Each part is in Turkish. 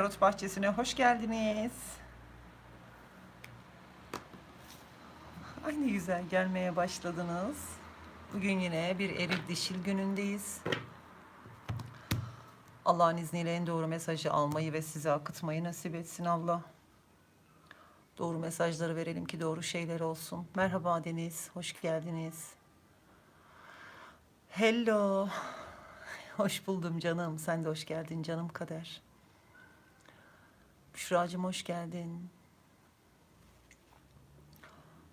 Tarot Bahçesi'ne hoş geldiniz. Ay ne güzel gelmeye başladınız. Bugün yine bir eril dişil günündeyiz. Allah'ın izniyle en doğru mesajı almayı ve size akıtmayı nasip etsin Allah. Doğru mesajları verelim ki doğru şeyler olsun. Merhaba Deniz, hoş geldiniz. Hello. Hoş buldum canım. Sen de hoş geldin canım kader. Büşra'cığım hoş geldin.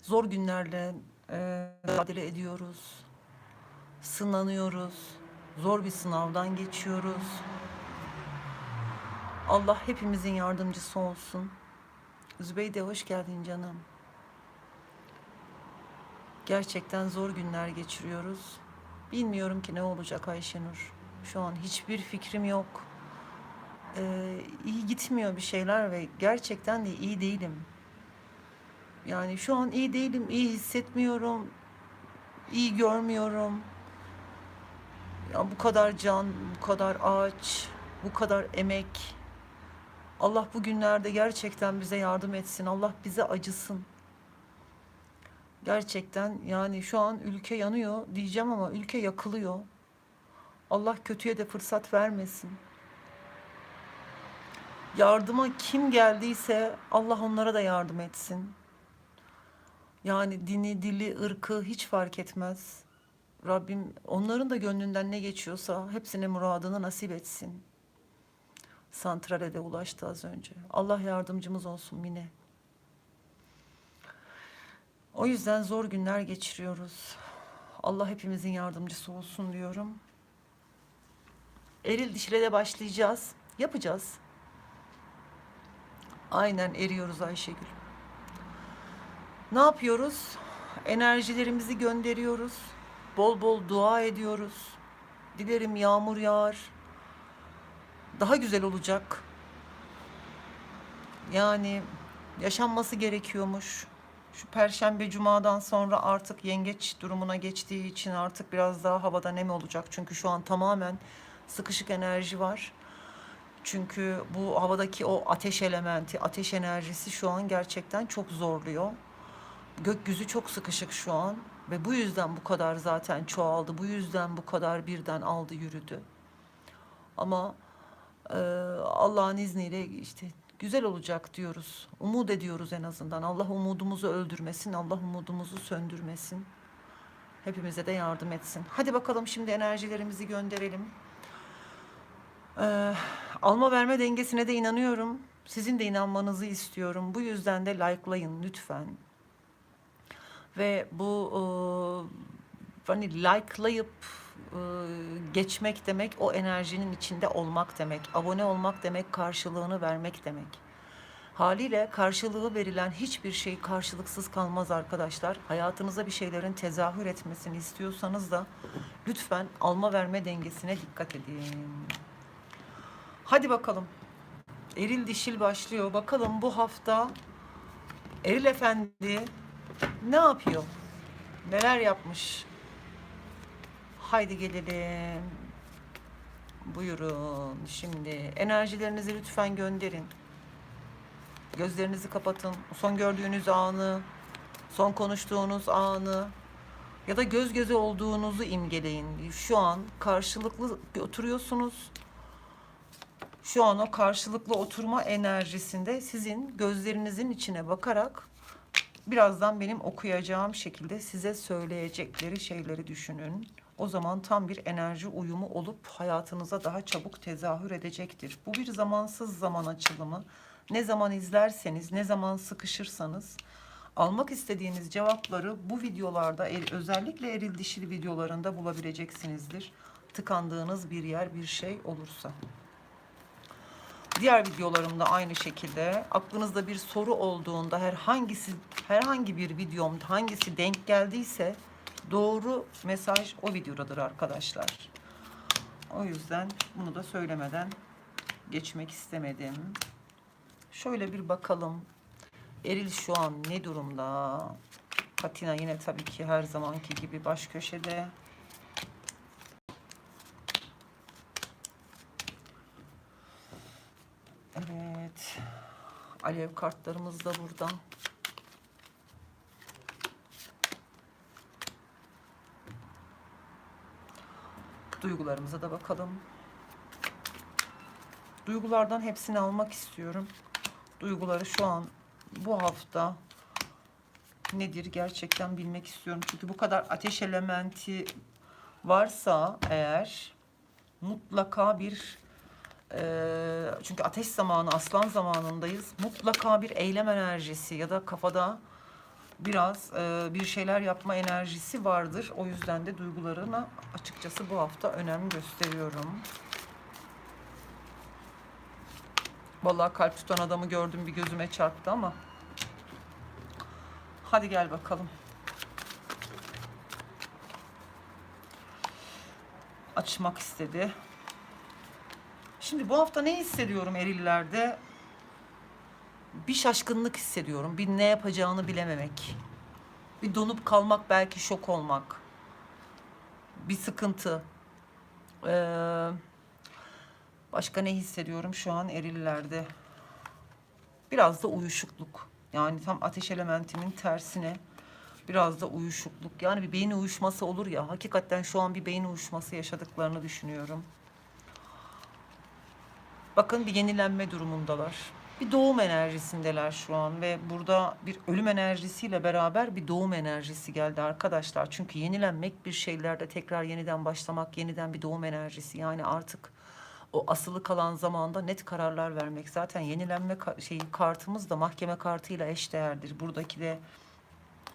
Zor günlerle e, mücadele ediyoruz. Sınanıyoruz. Zor bir sınavdan geçiyoruz. Allah hepimizin yardımcısı olsun. Zübeyde hoş geldin canım. Gerçekten zor günler geçiriyoruz. Bilmiyorum ki ne olacak Ayşenur. Şu an hiçbir fikrim yok. Ee, iyi gitmiyor bir şeyler ve gerçekten de iyi değilim. Yani şu an iyi değilim, iyi hissetmiyorum, iyi görmüyorum. Ya bu kadar can, bu kadar ağaç, bu kadar emek. Allah bu günlerde gerçekten bize yardım etsin. Allah bize acısın. Gerçekten yani şu an ülke yanıyor diyeceğim ama ülke yakılıyor. Allah kötüye de fırsat vermesin. Yardıma kim geldiyse Allah onlara da yardım etsin. Yani dini, dili, ırkı hiç fark etmez. Rabbim onların da gönlünden ne geçiyorsa hepsine muradını nasip etsin. Santrale de ulaştı az önce. Allah yardımcımız olsun Mine. O yüzden zor günler geçiriyoruz. Allah hepimizin yardımcısı olsun diyorum. Eril dişile de başlayacağız. Yapacağız. Aynen eriyoruz Ayşegül. Ne yapıyoruz? Enerjilerimizi gönderiyoruz. Bol bol dua ediyoruz. Dilerim yağmur yağar. Daha güzel olacak. Yani yaşanması gerekiyormuş. Şu perşembe cumadan sonra artık yengeç durumuna geçtiği için artık biraz daha havada nem olacak. Çünkü şu an tamamen sıkışık enerji var. Çünkü bu havadaki o ateş elementi, ateş enerjisi şu an gerçekten çok zorluyor. Gökyüzü çok sıkışık şu an ve bu yüzden bu kadar zaten çoğaldı. Bu yüzden bu kadar birden aldı yürüdü. Ama e, Allah'ın izniyle işte güzel olacak diyoruz. Umut ediyoruz en azından. Allah umudumuzu öldürmesin, Allah umudumuzu söndürmesin. Hepimize de yardım etsin. Hadi bakalım şimdi enerjilerimizi gönderelim. Ee, alma verme dengesine de inanıyorum. Sizin de inanmanızı istiyorum. Bu yüzden de likelayın lütfen. Ve bu e, hani likelayıp e, geçmek demek o enerjinin içinde olmak demek. Abone olmak demek karşılığını vermek demek. Haliyle karşılığı verilen hiçbir şey karşılıksız kalmaz arkadaşlar. Hayatınıza bir şeylerin tezahür etmesini istiyorsanız da lütfen alma verme dengesine dikkat edin. Hadi bakalım. Eril dişil başlıyor. Bakalım bu hafta Eril Efendi ne yapıyor? Neler yapmış? Haydi gelelim. Buyurun. Şimdi enerjilerinizi lütfen gönderin. Gözlerinizi kapatın. Son gördüğünüz anı, son konuştuğunuz anı ya da göz göze olduğunuzu imgeleyin. Şu an karşılıklı oturuyorsunuz. Şu an o karşılıklı oturma enerjisinde sizin gözlerinizin içine bakarak birazdan benim okuyacağım şekilde size söyleyecekleri şeyleri düşünün. O zaman tam bir enerji uyumu olup hayatınıza daha çabuk tezahür edecektir. Bu bir zamansız zaman açılımı. Ne zaman izlerseniz, ne zaman sıkışırsanız almak istediğiniz cevapları bu videolarda er- özellikle eril dişili videolarında bulabileceksinizdir. Tıkandığınız bir yer bir şey olursa. Diğer videolarımda aynı şekilde aklınızda bir soru olduğunda herhangisi herhangi bir videom hangisi denk geldiyse doğru mesaj o videodadır arkadaşlar. O yüzden bunu da söylemeden geçmek istemedim. Şöyle bir bakalım. Eril şu an ne durumda? Katina yine tabii ki her zamanki gibi baş köşede. Evet. Evet. Alev kartlarımız da burada. Duygularımıza da bakalım. Duygulardan hepsini almak istiyorum. Duyguları şu an bu hafta nedir gerçekten bilmek istiyorum. Çünkü bu kadar ateş elementi varsa eğer mutlaka bir eee, çünkü ateş zamanı aslan zamanındayız. Mutlaka bir eylem enerjisi ya da kafada biraz eee, bir şeyler yapma enerjisi vardır. O yüzden de duygularına açıkçası bu hafta önem gösteriyorum. Vallahi kalp tutan adamı gördüm bir gözüme çarptı ama. Hadi gel bakalım. Açmak istedi. Şimdi bu hafta ne hissediyorum erillerde? Bir şaşkınlık hissediyorum. Bir ne yapacağını bilememek. Bir donup kalmak, belki şok olmak. Bir sıkıntı. Ee, başka ne hissediyorum şu an erillerde? Biraz da uyuşukluk. Yani tam ateş elementimin tersine biraz da uyuşukluk. Yani bir beyin uyuşması olur ya. Hakikaten şu an bir beyin uyuşması yaşadıklarını düşünüyorum. Bakın bir yenilenme durumundalar. Bir doğum enerjisindeler şu an ve burada bir ölüm enerjisiyle beraber bir doğum enerjisi geldi arkadaşlar. Çünkü yenilenmek bir şeylerde tekrar yeniden başlamak, yeniden bir doğum enerjisi. Yani artık o asılı kalan zamanda net kararlar vermek. Zaten yenilenme ka- şeyi kartımız da mahkeme kartıyla eşdeğerdir. Buradaki de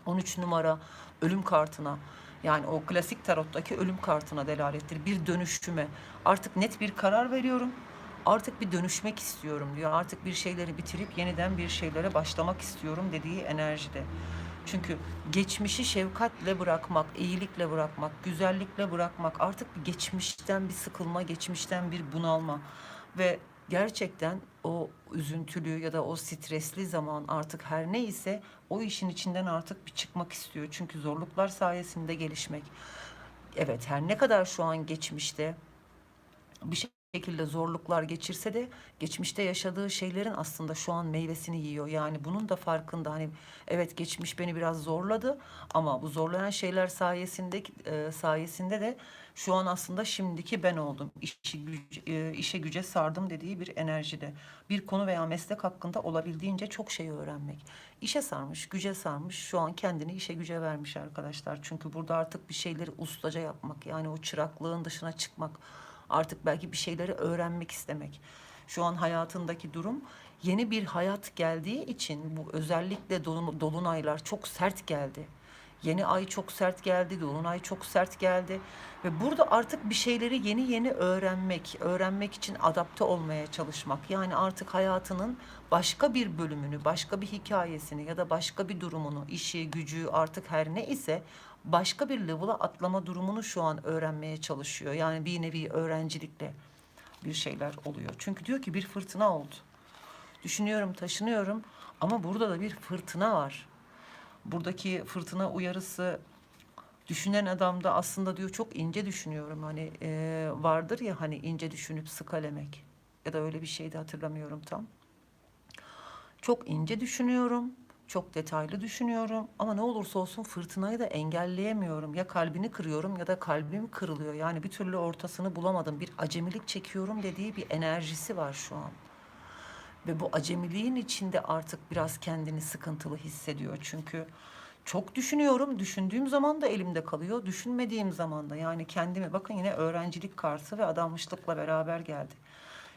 13 numara ölüm kartına yani o klasik tarottaki ölüm kartına delalettir. Bir dönüşüme artık net bir karar veriyorum. Artık bir dönüşmek istiyorum diyor. Artık bir şeyleri bitirip yeniden bir şeylere başlamak istiyorum dediği enerjide. Çünkü geçmişi şefkatle bırakmak, iyilikle bırakmak, güzellikle bırakmak, artık bir geçmişten bir sıkılma, geçmişten bir bunalma ve gerçekten o üzüntülü ya da o stresli zaman artık her neyse o işin içinden artık bir çıkmak istiyor. Çünkü zorluklar sayesinde gelişmek. Evet her ne kadar şu an geçmişte bir şekilde zorluklar geçirse de geçmişte yaşadığı şeylerin aslında şu an meyvesini yiyor. Yani bunun da farkında. Hani evet geçmiş beni biraz zorladı ama bu zorlayan şeyler sayesinde e, sayesinde de şu an aslında şimdiki ben oldum. İşi, güc- e, işe güce sardım dediği bir enerjide. Bir konu veya meslek hakkında olabildiğince çok şey öğrenmek. İşe sarmış, güce sarmış. Şu an kendini işe güce vermiş arkadaşlar. Çünkü burada artık bir şeyleri ustaca yapmak. Yani o çıraklığın dışına çıkmak. Artık belki bir şeyleri öğrenmek istemek. Şu an hayatındaki durum yeni bir hayat geldiği için bu özellikle dolun- dolunaylar çok sert geldi. Yeni ay çok sert geldi, dolunay çok sert geldi ve burada artık bir şeyleri yeni yeni öğrenmek, öğrenmek için adapte olmaya çalışmak. Yani artık hayatının başka bir bölümünü, başka bir hikayesini ya da başka bir durumunu, işi, gücü artık her ne ise başka bir level'a atlama durumunu şu an öğrenmeye çalışıyor. Yani bir nevi öğrencilikle bir şeyler oluyor. Çünkü diyor ki bir fırtına oldu. Düşünüyorum, taşınıyorum ama burada da bir fırtına var. Buradaki fırtına uyarısı düşünen adamda aslında diyor çok ince düşünüyorum. Hani e, vardır ya hani ince düşünüp sıkalemek ya da öyle bir şey de hatırlamıyorum tam. Çok ince düşünüyorum. Çok detaylı düşünüyorum ama ne olursa olsun fırtınayı da engelleyemiyorum. Ya kalbini kırıyorum ya da kalbim kırılıyor. Yani bir türlü ortasını bulamadım. Bir acemilik çekiyorum dediği bir enerjisi var şu an. Ve bu acemiliğin içinde artık biraz kendini sıkıntılı hissediyor. Çünkü çok düşünüyorum. Düşündüğüm zaman da elimde kalıyor. Düşünmediğim zaman da yani kendimi bakın yine öğrencilik kartı ve adanmışlıkla beraber geldi.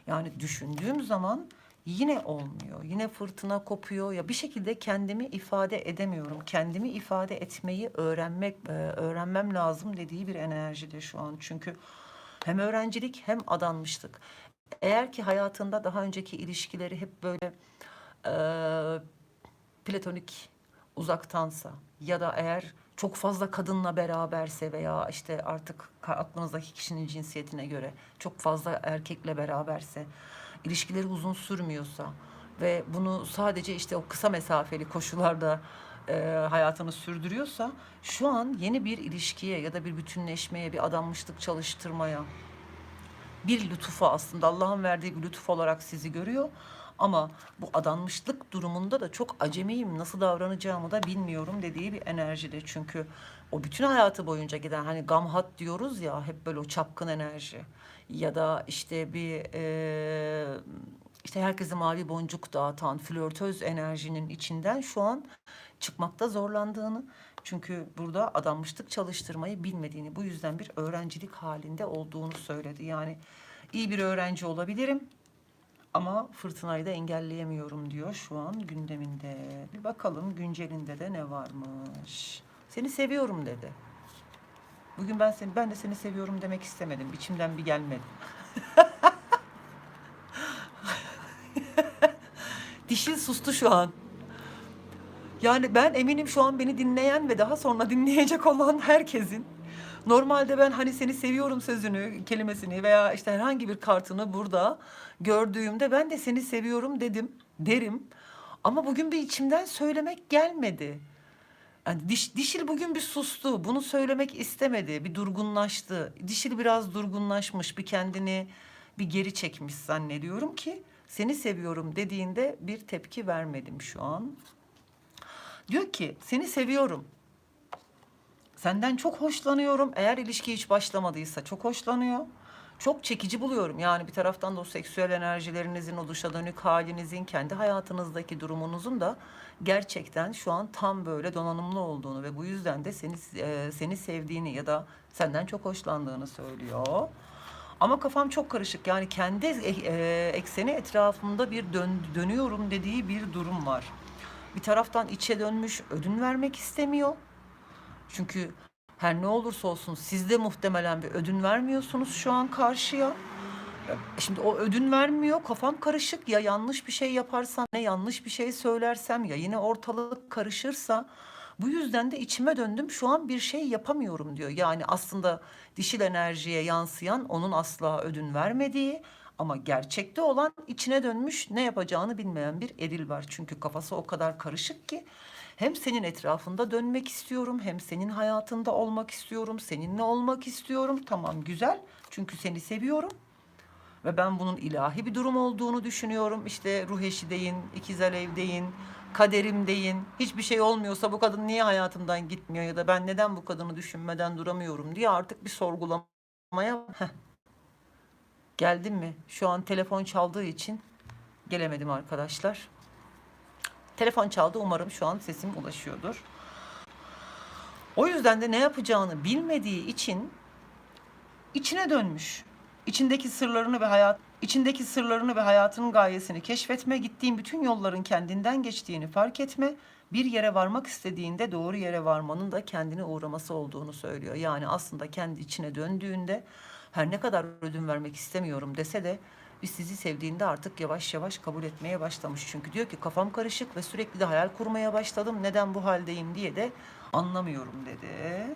Yani düşündüğüm zaman yine olmuyor. Yine fırtına kopuyor ya bir şekilde kendimi ifade edemiyorum. Kendimi ifade etmeyi öğrenmek e, öğrenmem lazım dediği bir enerjide şu an. Çünkü hem öğrencilik hem adanmışlık. Eğer ki hayatında daha önceki ilişkileri hep böyle e, platonik uzaktansa ya da eğer çok fazla kadınla beraberse veya işte artık aklınızdaki kişinin cinsiyetine göre çok fazla erkekle beraberse ilişkileri uzun sürmüyorsa ve bunu sadece işte o kısa mesafeli koşullarda e, hayatını sürdürüyorsa şu an yeni bir ilişkiye ya da bir bütünleşmeye, bir adanmışlık çalıştırmaya bir lütufa aslında Allah'ın verdiği bir lütuf olarak sizi görüyor. Ama bu adanmışlık durumunda da çok acemiyim. Nasıl davranacağımı da bilmiyorum dediği bir enerjide. Çünkü o bütün hayatı boyunca giden hani gamhat diyoruz ya hep böyle o çapkın enerji. Ya da işte bir eee, işte herkese mavi boncuk dağıtan flörtöz enerjinin içinden şu an çıkmakta zorlandığını çünkü burada adanmışlık çalıştırmayı bilmediğini bu yüzden bir öğrencilik halinde olduğunu söyledi. Yani iyi bir öğrenci olabilirim ama fırtınayı da engelleyemiyorum diyor şu an gündeminde. Bir bakalım güncelinde de ne varmış. Seni seviyorum dedi. Bugün ben seni ben de seni seviyorum demek istemedim. İçimden bir gelmedi. Dişin sustu şu an. Yani ben eminim şu an beni dinleyen ve daha sonra dinleyecek olan herkesin normalde ben hani seni seviyorum sözünü, kelimesini veya işte herhangi bir kartını burada gördüğümde ben de seni seviyorum dedim, derim. Ama bugün bir içimden söylemek gelmedi. Yani diş, dişil bugün bir sustu. Bunu söylemek istemedi. Bir durgunlaştı. Dişil biraz durgunlaşmış. Bir kendini bir geri çekmiş zannediyorum ki seni seviyorum dediğinde bir tepki vermedim şu an. Diyor ki seni seviyorum. Senden çok hoşlanıyorum. Eğer ilişki hiç başlamadıysa çok hoşlanıyor. Çok çekici buluyorum. Yani bir taraftan da o seksüel enerjilerinizin, o dışa dönük halinizin, kendi hayatınızdaki durumunuzun da gerçekten şu an tam böyle donanımlı olduğunu ve bu yüzden de seni e, seni sevdiğini ya da senden çok hoşlandığını söylüyor. Ama kafam çok karışık. Yani kendi e, ekseni etrafımda bir dön, dönüyorum dediği bir durum var. Bir taraftan içe dönmüş, ödün vermek istemiyor. Çünkü her ne olursa olsun siz de muhtemelen bir ödün vermiyorsunuz şu an karşıya. Şimdi o ödün vermiyor, kafam karışık. Ya yanlış bir şey yaparsam, ne yanlış bir şey söylersem, ya yine ortalık karışırsa. Bu yüzden de içime döndüm. Şu an bir şey yapamıyorum diyor. Yani aslında dişil enerjiye yansıyan onun asla ödün vermediği ama gerçekte olan içine dönmüş ne yapacağını bilmeyen bir eril var. Çünkü kafası o kadar karışık ki hem senin etrafında dönmek istiyorum, hem senin hayatında olmak istiyorum, seninle olmak istiyorum. Tamam güzel. Çünkü seni seviyorum. Ve ben bunun ilahi bir durum olduğunu düşünüyorum. İşte ruh eşi deyin, ikiz alev deyin, kaderim deyin. Hiçbir şey olmuyorsa bu kadın niye hayatımdan gitmiyor ya da ben neden bu kadını düşünmeden duramıyorum diye artık bir sorgulamaya... Heh. Geldim mi? Şu an telefon çaldığı için gelemedim arkadaşlar. Telefon çaldı. Umarım şu an sesim ulaşıyordur. O yüzden de ne yapacağını bilmediği için içine dönmüş. İçindeki sırlarını ve hayat içindeki sırlarını ve hayatının gayesini keşfetme, gittiğin bütün yolların kendinden geçtiğini fark etme, bir yere varmak istediğinde doğru yere varmanın da kendine uğraması olduğunu söylüyor. Yani aslında kendi içine döndüğünde her ne kadar ödün vermek istemiyorum dese de biz sizi sevdiğinde artık yavaş yavaş kabul etmeye başlamış. Çünkü diyor ki kafam karışık ve sürekli de hayal kurmaya başladım. Neden bu haldeyim diye de anlamıyorum dedi.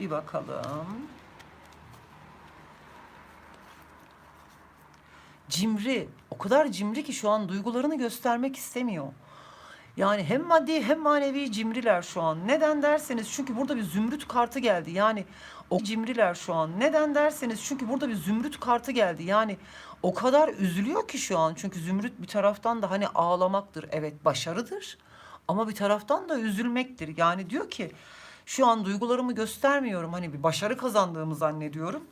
Bir bakalım. Cimri. O kadar cimri ki şu an duygularını göstermek istemiyor. Yani hem maddi hem manevi cimriler şu an. Neden derseniz çünkü burada bir zümrüt kartı geldi. Yani o cimriler şu an. Neden derseniz çünkü burada bir zümrüt kartı geldi. Yani o kadar üzülüyor ki şu an. Çünkü zümrüt bir taraftan da hani ağlamaktır. Evet başarıdır. Ama bir taraftan da üzülmektir. Yani diyor ki şu an duygularımı göstermiyorum. Hani bir başarı kazandığımı zannediyorum.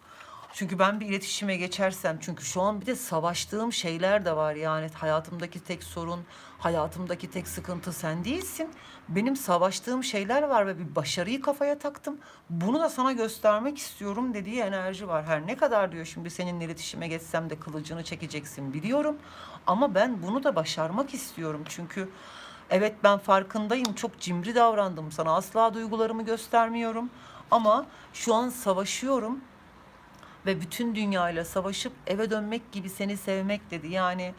Çünkü ben bir iletişime geçersem çünkü şu an bir de savaştığım şeyler de var yani hayatımdaki tek sorun, hayatımdaki tek sıkıntı sen değilsin. Benim savaştığım şeyler var ve bir başarıyı kafaya taktım. Bunu da sana göstermek istiyorum dediği enerji var. Her ne kadar diyor şimdi seninle iletişime geçsem de kılıcını çekeceksin biliyorum. Ama ben bunu da başarmak istiyorum çünkü evet ben farkındayım çok cimri davrandım sana asla duygularımı göstermiyorum. Ama şu an savaşıyorum ve bütün dünyayla savaşıp eve dönmek gibi seni sevmek dedi. Yani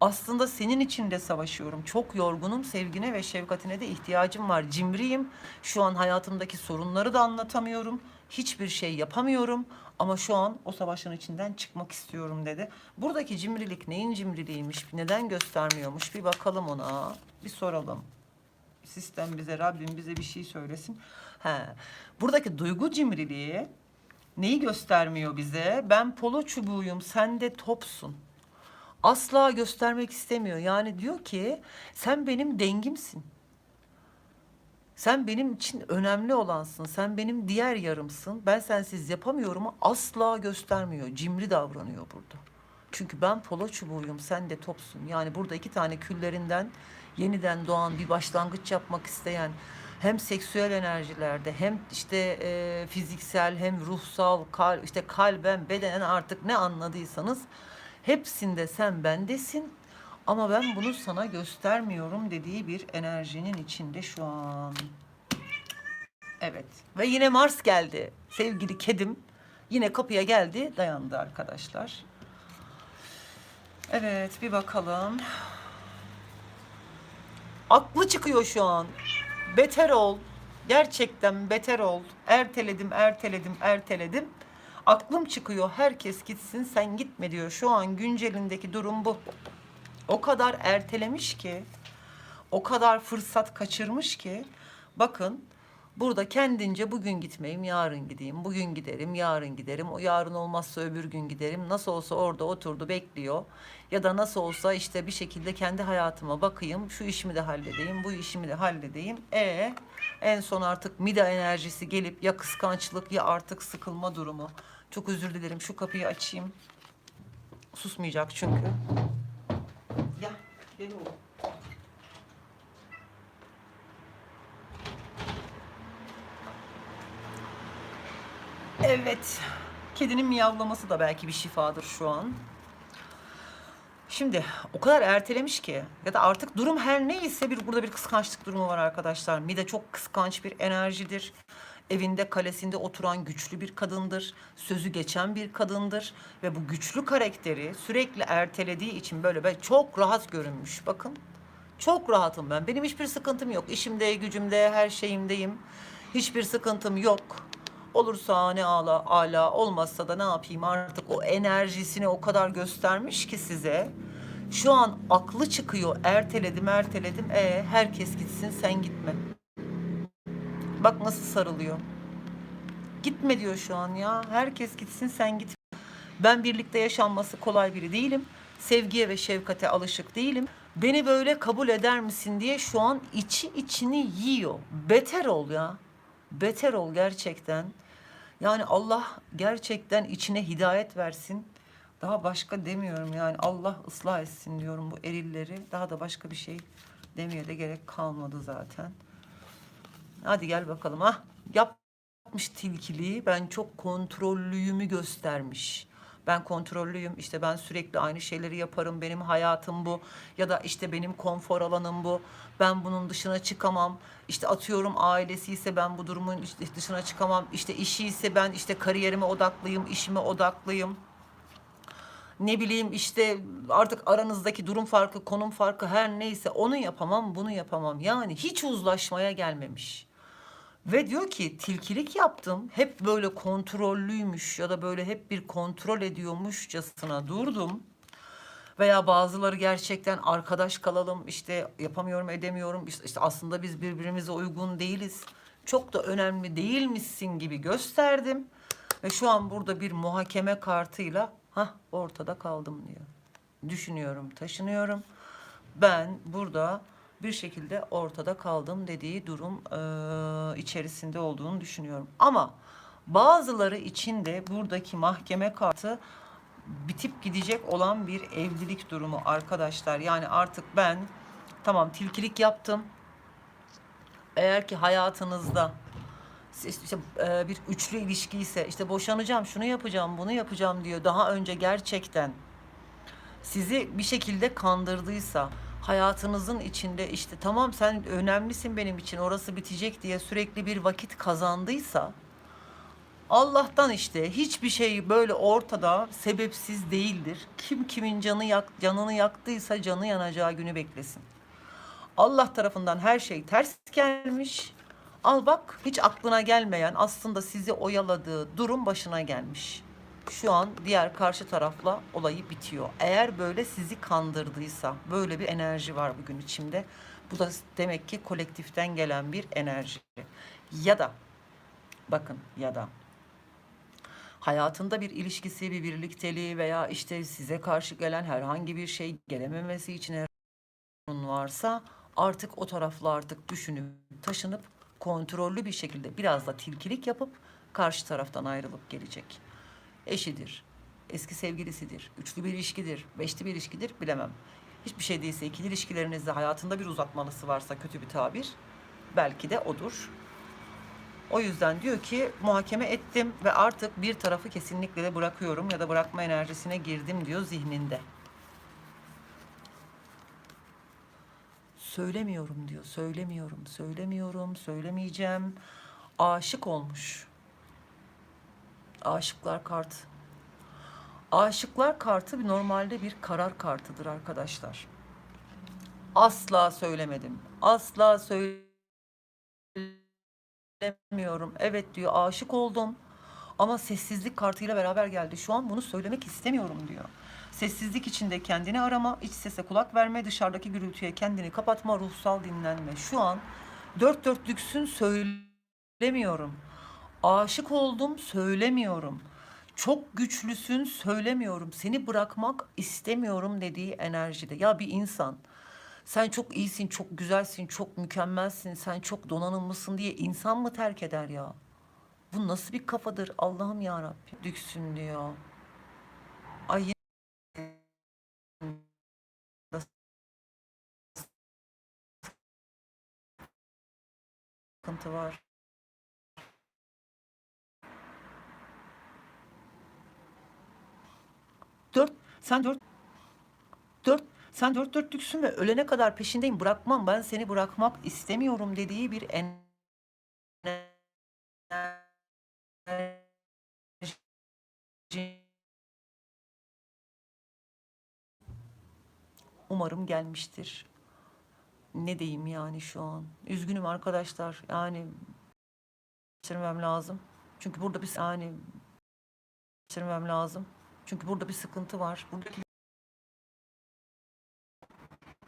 aslında senin için de savaşıyorum. Çok yorgunum. Sevgine ve şefkatine de ihtiyacım var. Cimriyim. Şu an hayatımdaki sorunları da anlatamıyorum. Hiçbir şey yapamıyorum. Ama şu an o savaşın içinden çıkmak istiyorum dedi. Buradaki cimrilik neyin cimriliğiymiş? Neden göstermiyormuş? Bir bakalım ona. Bir soralım. Sistem bize, Rabbim bize bir şey söylesin. He. Buradaki duygu cimriliği Neyi göstermiyor bize? Ben polo çubuğuyum, sen de topsun. Asla göstermek istemiyor. Yani diyor ki sen benim dengimsin. Sen benim için önemli olansın. Sen benim diğer yarımsın. Ben sensiz yapamıyorum asla göstermiyor. Cimri davranıyor burada. Çünkü ben polo çubuğuyum, sen de topsun. Yani burada iki tane küllerinden yeniden doğan bir başlangıç yapmak isteyen hem seksüel enerjilerde hem işte e, fiziksel hem ruhsal kal, işte kalben bedenen artık ne anladıysanız hepsinde sen bendesin ama ben bunu sana göstermiyorum dediği bir enerjinin içinde şu an. Evet. Ve yine Mars geldi. Sevgili kedim yine kapıya geldi, dayandı arkadaşlar. Evet, bir bakalım. Aklı çıkıyor şu an. Beter ol. Gerçekten beter ol. Erteledim, erteledim, erteledim. Aklım çıkıyor. Herkes gitsin, sen gitme diyor. Şu an güncelindeki durum bu. O kadar ertelemiş ki, o kadar fırsat kaçırmış ki. Bakın burada kendince bugün gitmeyeyim, yarın gideyim. Bugün giderim, yarın giderim. O yarın olmazsa öbür gün giderim. Nasıl olsa orada oturdu bekliyor. Ya da nasıl olsa işte bir şekilde kendi hayatıma bakayım. Şu işimi de halledeyim, bu işimi de halledeyim. E en son artık mida enerjisi gelip ya kıskançlık ya artık sıkılma durumu. Çok özür dilerim. Şu kapıyı açayım. Susmayacak çünkü. Ya gel oğlum. Evet. Kedinin miyavlaması da belki bir şifadır şu an. Şimdi o kadar ertelemiş ki ya da artık durum her neyse bir burada bir kıskançlık durumu var arkadaşlar. Mide çok kıskanç bir enerjidir. Evinde kalesinde oturan güçlü bir kadındır. Sözü geçen bir kadındır ve bu güçlü karakteri sürekli ertelediği için böyle ben çok rahat görünmüş. Bakın çok rahatım ben. Benim hiçbir sıkıntım yok. İşimde, gücümde, her şeyimdeyim. Hiçbir sıkıntım yok. Olursa ne ala, ala olmazsa da ne yapayım artık o enerjisini o kadar göstermiş ki size. Şu an aklı çıkıyor. Erteledim, erteledim. E herkes gitsin sen gitme. Bak nasıl sarılıyor. Gitme diyor şu an ya. Herkes gitsin sen gitme. Ben birlikte yaşanması kolay biri değilim. Sevgiye ve şefkate alışık değilim. Beni böyle kabul eder misin diye şu an içi içini yiyor. Beter ol ya. Beter ol gerçekten. Yani Allah gerçekten içine hidayet versin. Daha başka demiyorum yani Allah ıslah etsin diyorum bu erilleri. Daha da başka bir şey demeye de gerek kalmadı zaten. Hadi gel bakalım ha. Yapmış tilkiliği. Ben çok kontrollüyümü göstermiş. Ben kontrollüyüm. İşte ben sürekli aynı şeyleri yaparım. Benim hayatım bu. Ya da işte benim konfor alanım bu. Ben bunun dışına çıkamam. İşte atıyorum ailesi ise ben bu durumun dışına çıkamam. İşte işi ise ben işte kariyerime odaklıyım, işime odaklıyım ne bileyim işte artık aranızdaki durum farkı, konum farkı her neyse onu yapamam, bunu yapamam. Yani hiç uzlaşmaya gelmemiş. Ve diyor ki tilkilik yaptım. Hep böyle kontrollüymüş ya da böyle hep bir kontrol ediyormuşçasına durdum. Veya bazıları gerçekten arkadaş kalalım işte yapamıyorum edemiyorum işte, aslında biz birbirimize uygun değiliz. Çok da önemli değilmişsin gibi gösterdim. Ve şu an burada bir muhakeme kartıyla ha ortada kaldım diyor. Düşünüyorum, taşınıyorum. Ben burada bir şekilde ortada kaldım dediği durum eee, içerisinde olduğunu düşünüyorum. Ama bazıları için de buradaki mahkeme kartı bitip gidecek olan bir evlilik durumu arkadaşlar. Yani artık ben tamam tilkilik yaptım. Eğer ki hayatınızda işte e, bir üçlü ilişki ise işte boşanacağım, şunu yapacağım, bunu yapacağım diyor. Daha önce gerçekten sizi bir şekilde kandırdıysa, hayatınızın içinde işte tamam sen önemlisin benim için orası bitecek diye sürekli bir vakit kazandıysa Allah'tan işte hiçbir şey böyle ortada sebepsiz değildir. Kim kimin canı yak, canını yaktıysa canı yanacağı günü beklesin. Allah tarafından her şey ters gelmiş. Al bak hiç aklına gelmeyen aslında sizi oyaladığı durum başına gelmiş. Şu an diğer karşı tarafla olayı bitiyor. Eğer böyle sizi kandırdıysa böyle bir enerji var bugün içimde. Bu da demek ki kolektiften gelen bir enerji. Ya da bakın ya da hayatında bir ilişkisi, bir birlikteliği veya işte size karşı gelen herhangi bir şey gelememesi için eğer sorun varsa artık o tarafla artık düşünüp taşınıp kontrollü bir şekilde biraz da tilkilik yapıp karşı taraftan ayrılıp gelecek. Eşidir, eski sevgilisidir, üçlü bir ilişkidir, beşli bir ilişkidir bilemem. Hiçbir şey değilse ikili ilişkilerinizde hayatında bir uzatmalısı varsa kötü bir tabir belki de odur. O yüzden diyor ki muhakeme ettim ve artık bir tarafı kesinlikle de bırakıyorum ya da bırakma enerjisine girdim diyor zihninde. Söylemiyorum diyor. Söylemiyorum, söylemiyorum, söylemeyeceğim. Aşık olmuş. Aşıklar kartı. Aşıklar kartı normalde bir karar kartıdır arkadaşlar. Asla söylemedim. Asla söylemiyorum. Evet diyor aşık oldum. Ama sessizlik kartıyla beraber geldi. Şu an bunu söylemek istemiyorum diyor. Sessizlik içinde kendini arama, iç sese kulak verme, dışarıdaki gürültüye kendini kapatma, ruhsal dinlenme. Şu an dört dörtlüksün söylemiyorum. Aşık oldum söylemiyorum. Çok güçlüsün söylemiyorum. Seni bırakmak istemiyorum dediği enerjide. Ya bir insan sen çok iyisin, çok güzelsin, çok mükemmelsin, sen çok donanımlısın diye insan mı terk eder ya? Bu nasıl bir kafadır Allah'ım ya Rabbi. Düksün diyor. Ay sıkıntı var. Dört, sen dört, dört, sen dört dörtlüksün ve ölene kadar peşindeyim. Bırakmam, ben seni bırakmak istemiyorum dediği bir enerji. Umarım gelmiştir. Ne diyeyim yani şu an? Üzgünüm arkadaşlar. Yani geçirmem lazım. Çünkü burada bir yani geçirmem lazım. Çünkü burada bir sıkıntı var. Buradaki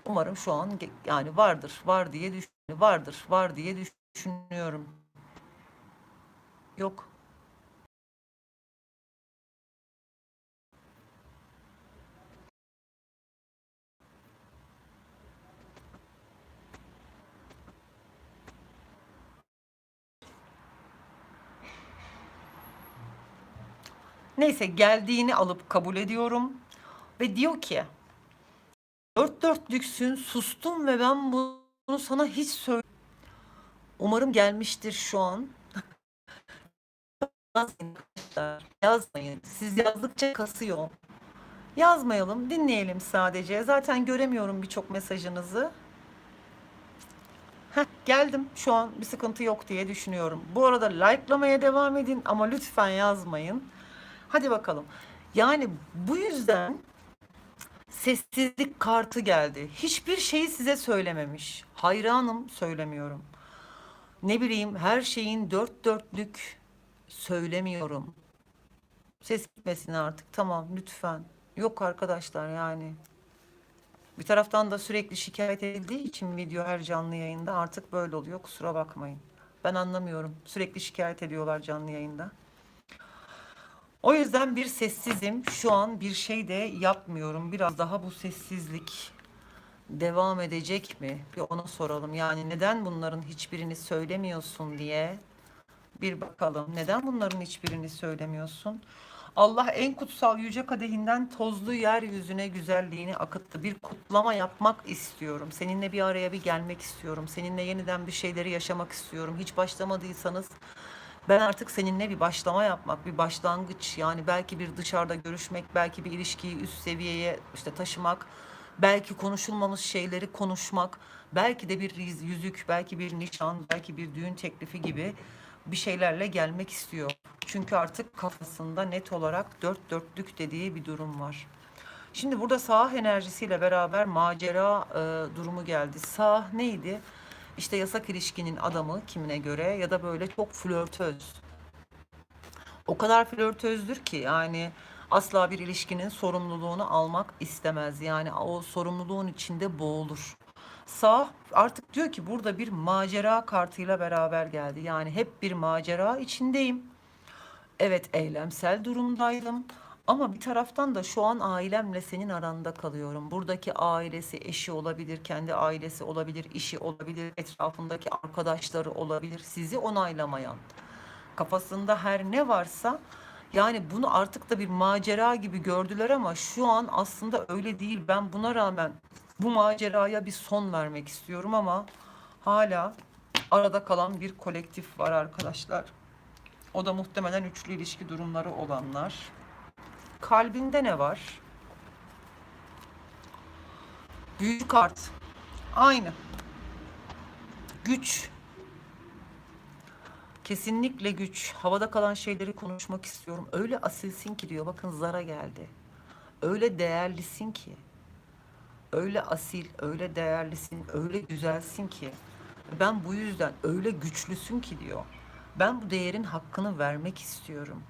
Umarım şu an yani vardır, var diye düşün, vardır, var diye düşünüyorum. Yok. Neyse geldiğini alıp kabul ediyorum ve diyor ki dört dörtlüksün sustum ve ben bunu sana hiç söyle. Umarım gelmiştir şu an. Yazmayın arkadaşlar, yazmayın. Siz yazdıkça kasıyor. Yazmayalım, dinleyelim sadece. Zaten göremiyorum birçok mesajınızı. Heh, geldim. Şu an bir sıkıntı yok diye düşünüyorum. Bu arada like'lamaya devam edin ama lütfen yazmayın. Hadi bakalım. Yani bu yüzden sessizlik kartı geldi. Hiçbir şeyi size söylememiş. Hayranım söylemiyorum. Ne bileyim her şeyin dört dörtlük söylemiyorum. Ses gitmesin artık tamam lütfen. Yok arkadaşlar yani. Bir taraftan da sürekli şikayet edildiği için video her canlı yayında artık böyle oluyor kusura bakmayın. Ben anlamıyorum. Sürekli şikayet ediyorlar canlı yayında. O yüzden bir sessizim. Şu an bir şey de yapmıyorum. Biraz daha bu sessizlik devam edecek mi? Bir ona soralım. Yani neden bunların hiçbirini söylemiyorsun diye bir bakalım. Neden bunların hiçbirini söylemiyorsun? Allah en kutsal yüce kadehinden tozlu yeryüzüne güzelliğini akıttı. Bir kutlama yapmak istiyorum. Seninle bir araya bir gelmek istiyorum. Seninle yeniden bir şeyleri yaşamak istiyorum. Hiç başlamadıysanız ben artık seninle bir başlama yapmak, bir başlangıç yani belki bir dışarıda görüşmek, belki bir ilişkiyi üst seviyeye işte taşımak, belki konuşulmamış şeyleri konuşmak, belki de bir yüzük, belki bir nişan, belki bir düğün teklifi gibi bir şeylerle gelmek istiyor. Çünkü artık kafasında net olarak dört dörtlük dediği bir durum var. Şimdi burada sağ enerjisiyle beraber macera e, durumu geldi. Sağ neydi? İşte yasak ilişkinin adamı kimine göre ya da böyle çok flörtöz. O kadar flörtözdür ki yani asla bir ilişkinin sorumluluğunu almak istemez. Yani o sorumluluğun içinde boğulur. Sağ artık diyor ki burada bir macera kartıyla beraber geldi. Yani hep bir macera içindeyim. Evet eylemsel durumdaydım. Ama bir taraftan da şu an ailemle senin aranda kalıyorum. Buradaki ailesi, eşi olabilir, kendi ailesi olabilir, işi olabilir, etrafındaki arkadaşları olabilir. Sizi onaylamayan, kafasında her ne varsa yani bunu artık da bir macera gibi gördüler ama şu an aslında öyle değil. Ben buna rağmen bu maceraya bir son vermek istiyorum ama hala arada kalan bir kolektif var arkadaşlar. O da muhtemelen üçlü ilişki durumları olanlar. Kalbinde ne var? Büyük kart. Aynı. Güç. Kesinlikle güç. Havada kalan şeyleri konuşmak istiyorum. Öyle asilsin ki diyor. Bakın zara geldi. Öyle değerlisin ki. Öyle asil, öyle değerlisin, öyle güzelsin ki. Ben bu yüzden öyle güçlüsün ki diyor. Ben bu değerin hakkını vermek istiyorum.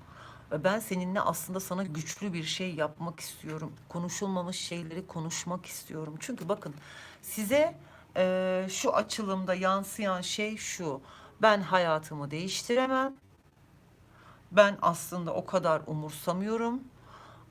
Ve ben seninle aslında sana güçlü bir şey yapmak istiyorum. Konuşulmamış şeyleri konuşmak istiyorum. Çünkü bakın size eee, şu açılımda yansıyan şey şu. Ben hayatımı değiştiremem. Ben aslında o kadar umursamıyorum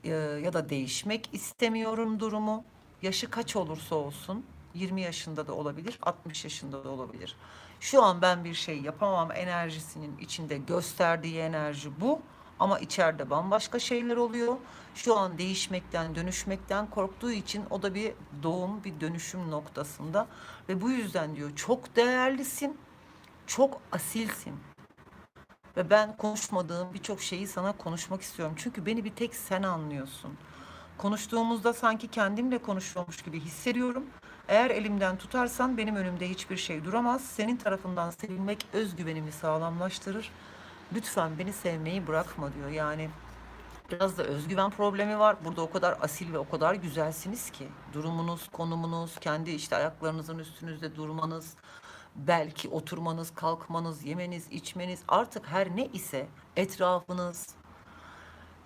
eee, ya da değişmek istemiyorum durumu. Yaşı kaç olursa olsun 20 yaşında da olabilir, 60 yaşında da olabilir. Şu an ben bir şey yapamam enerjisinin içinde gösterdiği enerji bu. Ama içeride bambaşka şeyler oluyor. Şu an değişmekten, dönüşmekten korktuğu için o da bir doğum, bir dönüşüm noktasında. Ve bu yüzden diyor çok değerlisin, çok asilsin. Ve ben konuşmadığım birçok şeyi sana konuşmak istiyorum. Çünkü beni bir tek sen anlıyorsun. Konuştuğumuzda sanki kendimle konuşuyormuş gibi hissediyorum. Eğer elimden tutarsan benim önümde hiçbir şey duramaz. Senin tarafından sevilmek özgüvenimi sağlamlaştırır. Lütfen beni sevmeyi bırakma diyor. Yani biraz da özgüven problemi var. Burada o kadar asil ve o kadar güzelsiniz ki. Durumunuz, konumunuz, kendi işte ayaklarınızın üstünüzde durmanız, belki oturmanız, kalkmanız, yemeniz, içmeniz artık her ne ise etrafınız,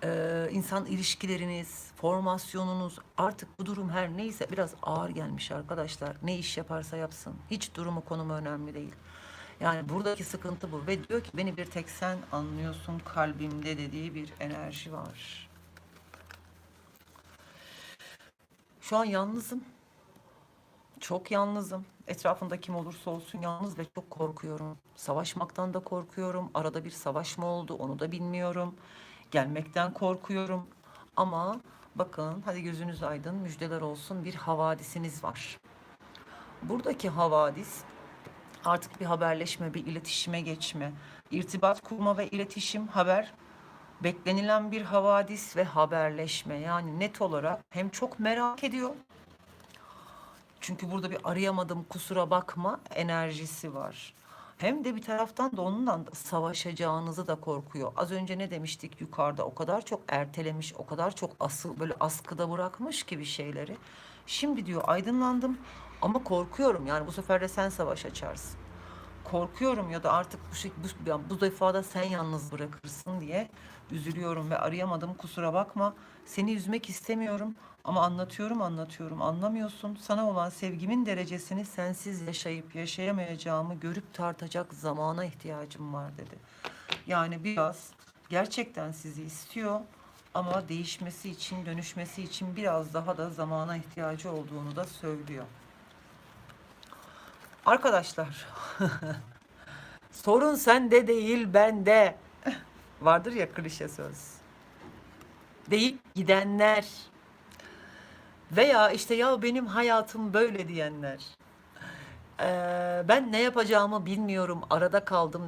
e, insan ilişkileriniz, formasyonunuz artık bu durum her neyse biraz ağır gelmiş arkadaşlar. Ne iş yaparsa yapsın. Hiç durumu konumu önemli değil. Yani buradaki sıkıntı bu ve diyor ki beni bir tek sen anlıyorsun kalbimde dediği bir enerji var. Şu an yalnızım. Çok yalnızım. Etrafında kim olursa olsun yalnız ve çok korkuyorum. Savaşmaktan da korkuyorum. Arada bir savaş mı oldu onu da bilmiyorum. Gelmekten korkuyorum. Ama bakın hadi gözünüz aydın müjdeler olsun bir havadisiniz var. Buradaki havadis artık bir haberleşme, bir iletişime geçme, irtibat kurma ve iletişim, haber beklenilen bir havadis ve haberleşme. Yani net olarak hem çok merak ediyor çünkü burada bir arayamadım kusura bakma enerjisi var. Hem de bir taraftan da onunla savaşacağınızı da korkuyor. Az önce ne demiştik yukarıda o kadar çok ertelemiş, o kadar çok asıl böyle askıda bırakmış ki bir şeyleri. Şimdi diyor aydınlandım ama korkuyorum yani bu sefer de sen savaş açarsın. Korkuyorum ya da artık bu, şey, bu, bu defa da sen yalnız bırakırsın diye üzülüyorum ve arayamadım kusura bakma. Seni üzmek istemiyorum ama anlatıyorum anlatıyorum anlamıyorsun. Sana olan sevgimin derecesini sensiz yaşayıp yaşayamayacağımı görüp tartacak zamana ihtiyacım var dedi. Yani biraz gerçekten sizi istiyor ama değişmesi için, dönüşmesi için biraz daha da zamana ihtiyacı olduğunu da söylüyor. Arkadaşlar, sorun sende değil bende. Vardır ya klişe söz. Deyip gidenler veya işte ya benim hayatım böyle diyenler. Ee, ben ne yapacağımı bilmiyorum, arada kaldım